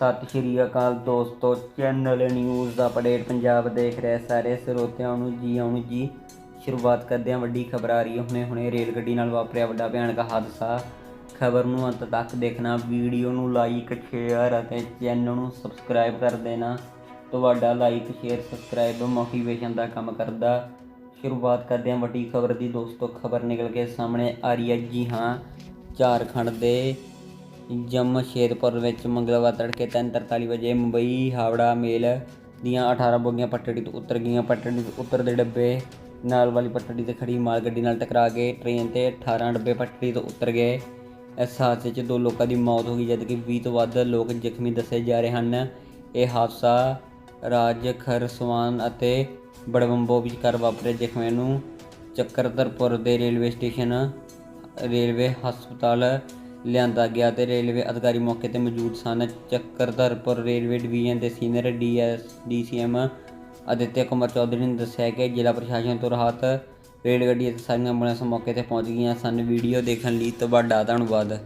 ਸਤਿ ਸ਼੍ਰੀ ਅਕਾਲ ਦੋਸਤੋ channel news ਦਾ ਅਪਡੇਟ ਪੰਜਾਬ ਦੇਖ ਰਹੇ ਸਾਰੇ ਸਰੋਤਿਆਂ ਨੂੰ ਜੀ ਆਉਣ ਜੀ, ਸ਼ੁਰੂਆਤ ਕਰਦੇ ਹਾਂ ਵੱਡੀ ਖਬਰ ਆ ਰਹੀ ਹੈ। ਹੁਣੇ ਹੁਣੇ ਰੇਲ ਗੱਡੀ ਨਾਲ ਵਾਪਰਿਆ ਵੱਡਾ ਭਿਆਨਕ ਹਾਦਸਾ। ਖਬਰ ਨੂੰ ਅੰਤ ਤੱਕ ਦੇਖਣਾ, ਵੀਡੀਓ ਨੂੰ ਲਾਈਕ ਸ਼ੇਅਰ ਅਤੇ ਚੈਨਲ ਨੂੰ ਸਬਸਕ੍ਰਾਈਬ ਕਰ ਦੇਣਾ। ਤੁਹਾਡਾ ਲਾਈਕ ਸ਼ੇਅਰ ਸਬਸਕ੍ਰਾਈਬ ਮੋਟੀਵੇਸ਼ਨ ਦਾ ਕੰਮ ਕਰਦਾ। ਸ਼ੁਰੂਆਤ ਕਰਦੇ ਹਾਂ ਵੱਡੀ ਖਬਰ ਦੀ। ਦੋਸਤੋ, ਖਬਰ ਨਿਕਲ ਕੇ ਸਾਹਮਣੇ ਆ ਰਹੀ ਹੈ। ਜੀ ਹਾਂ, ਝਾਰਖੰਡ ਦੇ ਜਮਸ਼ੇਦਪੁਰ ਵਿੱਚ ਮੰਗਲਵਾਰ ਤੜਕੇ 3:43 ਵਜੇ ਮੁੰਬਈ, ਹਾਵੜਾ, ਮੇਲ ਦੀਆਂ 18 ਬੋਗੀਆਂ ਪਟੜੀ ਤੋਂ ਉਤਰ ਗਈਆਂ। ਪਟੜੀ ਤੋਂ ਉਤਰਦੇ ਡੱਬੇ ਨਾਲ ਵਾਲੀ ਪਟੜੀ ਤੇ ਖੜੀ ਮਾਲ ਗੱਡੀ ਨਾਲ ਟਕਰਾ ਕੇ ਟ੍ਰੇਨ ਤੇ 18 ਡੱਬੇ ਪਟੜੀ ਤੋਂ ਉਤਰ ਗਏ। ਇਸ ਹਾਦਸੇ 'ਚ ਦੋ ਲੋਕਾਂ ਦੀ ਮੌਤ ਹੋ ਗਈ, ਜਦਕਿ 20 ਤੋਂ ਵੱਧ ਲੋਕ ਜ਼ਖਮੀ ਦੱਸੇ ਜਾ ਰਹੇ ਹਨ। ਇਹ ਹਾਦਸਾ ਰਾਜ ਖਰਸਵਾਨ ਅਤੇ ਬੜਵੰਬੋ ਵਿਚਕਾਰ ਵਾਪਰੇ ਜ਼ਖਮੀਆਂ ਨੂੰ ਚੱਕਰਧਰਪੁਰ ਦੇ ਰੇਲਵੇ ਸਟੇਸ਼ਨ, ਰੇਲਵੇ ਹਸਪਤਾਲ ਲਿਆਂਦਾ ਗਿਆ ਤੇ ਰੇਲਵੇ ਅਧਿਕਾਰੀ ਮੌਕੇ ਤੇ ਮੌਜੂਦ ਸਨ। ਚੱਕਰਧਰਪੁਰ ਰੇਲਵੇ ਡਿਵੀਜ਼ਨ ਦੇ senior DS DCM Aditya Kumar Chaudhary ਨੇ ਦੱਸਿਆ ਕਿ ਜ਼ਿਲ੍ਹਾ ਪ੍ਰਸ਼ਾਸਨ ਤੋਂ ਰਾਹਤ ਰੇਲ ਗੱਡੀ ਅਤੇ ਸਾਰੀਆਂ ਐਂਬੂਲੈਂਸ ਮੌਕੇ ਤੇ ਪਹੁੰਚ ਗਈਆਂ ਸਨ। ਵੀਡੀਓ ਦੇਖਣ ਲਈ ਤੁਹਾਡਾ ਧੰਨਵਾਦ।